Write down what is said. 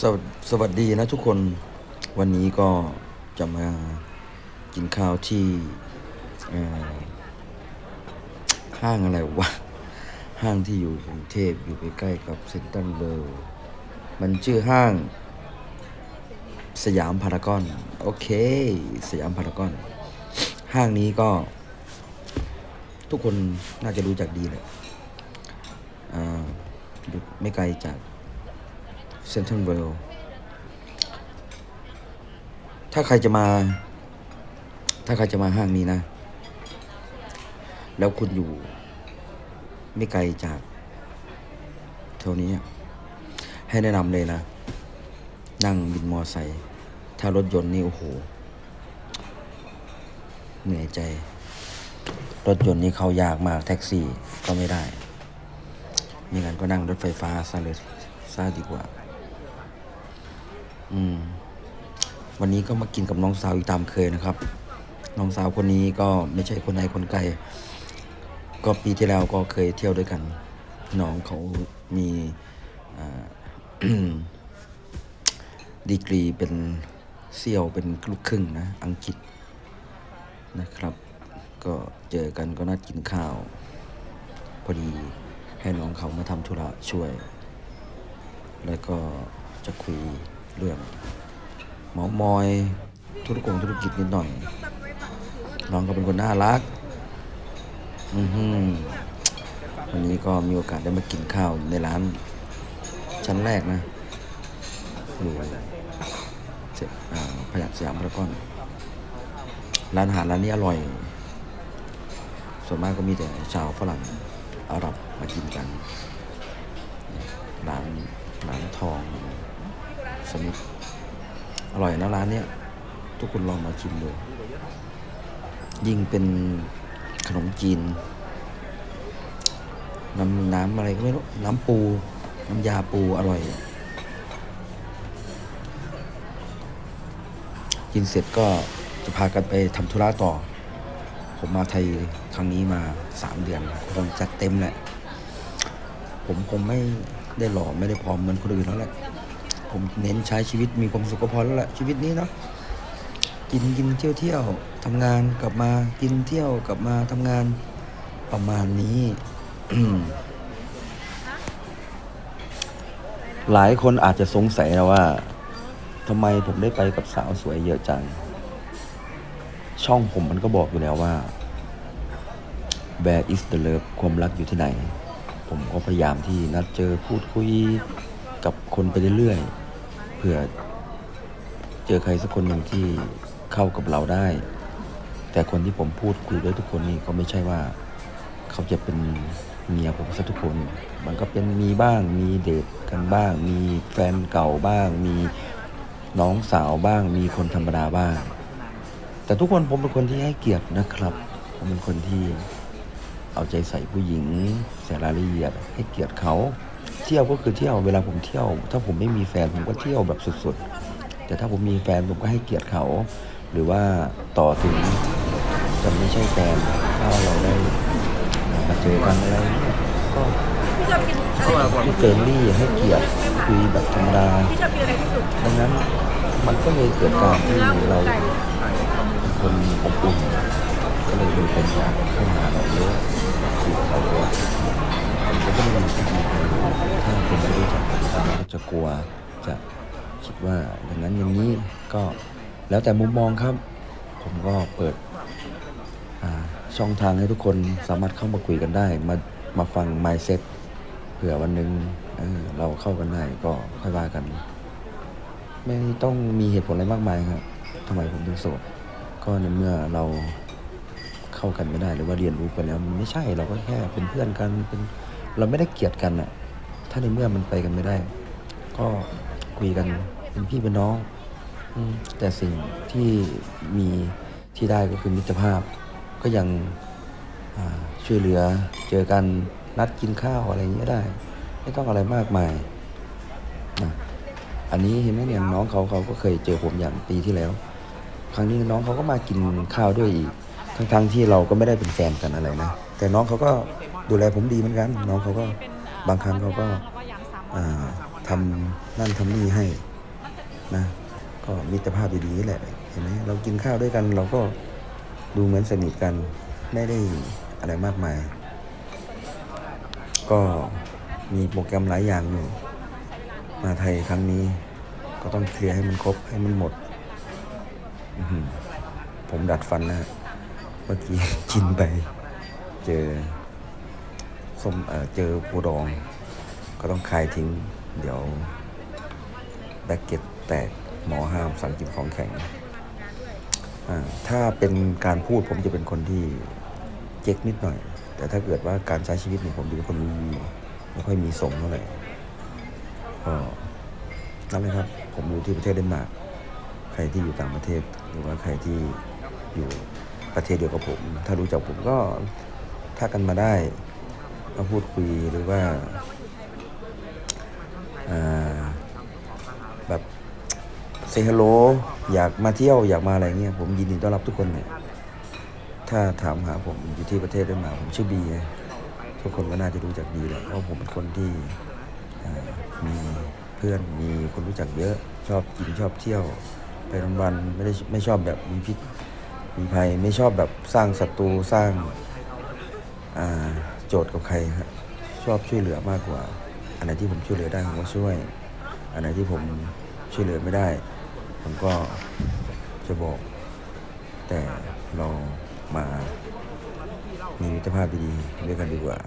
สวสวัสดีนะทุกคนวันนี้ก็จะมากินข้าวที่ห้างอะไรวะ ห้างที่อยู่กรุงเทพอยู่ใกล้ๆกับเซ็นทรัลเวิลด์มันชื่อห้าง สยามพารากอน โอเค สยามพารากอน ห้างนี้ก็ ทุกคนน่าจะรู้จักดีเลยอ่าอยู่ไม่ไกลจาก เซ็นทรัลเวิลด์ถ้าใครจะมา ถ้าใครจะมาห้างนี้นะ แล้วคุณอยู่ ไม่ไกลจากแถวนี้ ให้แนะนำเลยนะ นั่งบินมอไซค์ถ้ารถยนต์นี่ โอ้โห เหนื่อยใจ รถยนต์นี่เขายากมากแท็กซี่ก็ไม่ได้มีงั้นก็นั่งรถไฟฟ้าซะเลยซะดีกว่า อืม วันนี้ก็มากินกับน้องสาวอีกตามเคยนะครับ น้องสาวคนนี้ก็ไม่ใช่คนไหนคนไกล ก็ปีที่แล้วก็เคยเที่ยวด้วยกัน น้องเขามีดีกรีเป็นเซี่ยวเป็นลูกครึ่งนะ อังกฤษนะครับ ก็เจอกันก็นัดกินข้าว พอดีให้น้องเขามาทำธุระช่วย แล้วก็จะคุย เรื่องเมามอยธุรกงธุรกิจนิดหน่อย น้องก็เป็นคนน่ารัก อือหือวันนี้ก็มีโอกาสได้มากินข้าวในร้าน ชั้นแรกนะอยู่เสอ่าพยัคฆ์สยามพารากอนร้านอาหารร้านนี้อร่อย ส่วนมากก็มีแต่ชาวฝรั่งอาหรับมากินกันร้านร้านทอง สมิธอร่อยนะร้านเนี้ยทุกคนลองมาชิมดูยิ่งเป็นขนมจีน น้ำน้ำอะไรก็ไม่รู้ น้ำปู น้ำยาปูอร่อย กินเสร็จก็จะพากันไปทำธุระต่อ ผมมาไทยครั้งนี้มาสามเดือนคงจัดเต็มแหละ ผมคงไม่ได้หล่อไม่ได้ผอมเหมือนคนอื่นแล้วแหละ ผมเน้นใช้ชีวิตมีความสุขก็พอแล้วแหละชีวิตนี้เนาะกินกินเที่ยวเที่ยวทำงานกลับมากินเที่ยวกลับมาทำงานประมาณนี้ หลายคนอาจจะสงสัยนะว่าทำไมผมได้ไปกับสาวสวยเยอะจัง ช่องผมมันก็บอกอยู่แล้วว่า Where is the love ความรักอยู่ที่ไหน ผมก็พยายามที่นัดเจอพูดคุยกับคนไปเรื่อยๆ เผื่อเจอใครสักคนหนึ่งที่เข้ากับเราได้ แต่คนที่ผมพูดคุยด้วยทุกคนนี่ก็ไม่ใช่ว่า เขาจะเป็นเมียผมซะทุกคน มันก็เป็นมีบ้าง มีเดทกันบ้าง มีแฟนเก่าบ้าง มีน้องสาวบ้าง มีคนธรรมดาบ้าง แต่ทุกคนผมเป็นคนที่ให้เกียรตินะครับ ผมเป็นคนที่เอาใจใส่ผู้หญิงใส่รายละเอียดให้เกียรติเขา เที่ยวก็คือเที่ยวเวลาผมเที่ยว ถ้าผมไม่มีแฟนผมก็เที่ยวแบบสุดๆ แต่ถ้าผมมีแฟนผมก็ให้เกียรติเขา หรือว่าต่อถึงจะไม่ใช่แฟนถ้าเราได้มาเจอกันอะไรก็พี่ชอบกินอะไรที่สุดที่เฟรนลี่ให้เกียรติคุยแบบธรรมดาดังนั้นมันก็เลยเกิดการที่เราคนอบอุ่นก็เลยมีคนอยากเข้าหาเราเยอะคุยกับเราเยอะผมก็ไม่มีที่ดี จะกลัวจะคิดว่าอย่างนั้นอย่างนี้ก็แล้วแต่มุมมองครับ ผมก็เปิดช่องทางให้ทุกคนสามารถเข้ามาคุยกันได้ มามาฟัง mindset เผื่อวันหนึ่งเออเราเข้ากันได้ก็ค่อยว่ากัน ไม่ต้องมีเหตุผลอะไรมากมายครับทำไมผมถึงโสดก็ในเมื่อเราเข้ากันไม่ได้หรือว่าเรียนรู้กันแล้วมันไม่ใช่เราก็แค่เป็นเพื่อนกันเป็นเราไม่ได้เกลียดกันอะถ้าในเมื่อมันไปกันไม่ได้ ก็คุยกันเป็นพี่เป็นน้องอแต่สิ่งที่มีที่ได้ก็คือมิตรภาพ ก็ยังช่วยเหลือเจอกันนัดกินข้าวอะไรอย่างเงี้ยได้ ไม่ต้องอะไรมากมายนะอันนี้เห็นไหมเนี่ยน้องเขาเขาก็เคยเจอผมอย่างปีที่แล้ว ครั้งนี้น้องเขาก็มากินข้าวด้วยอีกทั้งๆที่เราก็ไม่ได้เป็นแฟนกันอะไรนะแต่น้องเขาก็ดูแลผมดีเหมือนกัน น้องเขาก็บางครั้งเขาก็อ่า ทำนั่นทำนี่ให้นะก็มิตรภาพดีดีแหละเห็นไหมเรากินข้าวด้วยกัน เราก็ดูเหมือนสนิทกันไม่ได้อะไรมากมาย ก็มีโปรแกรมหลายอย่างอยู่มาไทยครั้งนี้ ก็ต้องเคลียร์ให้มันครบให้มันหมด ผมดัดฟันนะเมื่อกี้กินไป เจอส้มเอ่อเจอปูดอง ก็ต้องคายทิ้ง เดี๋ยวแบ็กเก็ตแตกหมอห้ามสั่งกินของแข็งอ่าถ้าเป็นการพูดผมจะเป็นคนที่เจ๊กนิดหน่อย แต่ถ้าเกิดว่าการใช้ชีวิตเนี่ยผมจะเป็นคนมีไม่ค่อยมีส่งเท่าไหร่ก็นั่นเลยครับ ผมอยู่ที่ประเทศเดนมาร์กใครที่อยู่ต่างประเทศ หรือว่าใครที่อยู่ประเทศเดียวกับผม ถ้ารู้จักผมก็ทักกันมาได้มาพูดคุยหรือว่า แบบเซฮัลโหลอยากมาเที่ยวอยากมาอะไรเงี้ยผมยินดีต้อนรับทุกคนเนี่ยถ้าถามหาผมอยู่ที่ประเทศเดนมา ผมชื่อบีทุกคนก็น่าจะรู้จักดีแหละเพราะผมเป็นคนที่มีเพื่อนมีคนรู้จักเยอะ ชอบกินชอบเที่ยวไปวันๆไม่ได้ไม่ชอบแบบมีพิษมีภัยไม่ชอบแบบสร้างศัตรูสร้างโจทย์กับใครฮะชอบช่วยเหลือมากกว่า อันไหนที่ผมช่วยเหลือได้ผมก็ช่วย อันไหนที่ผมช่วยเหลือไม่ได้ ผมก็จะบอก แต่เรามามีมิตรภาพดีๆด้วยกันดีกว่า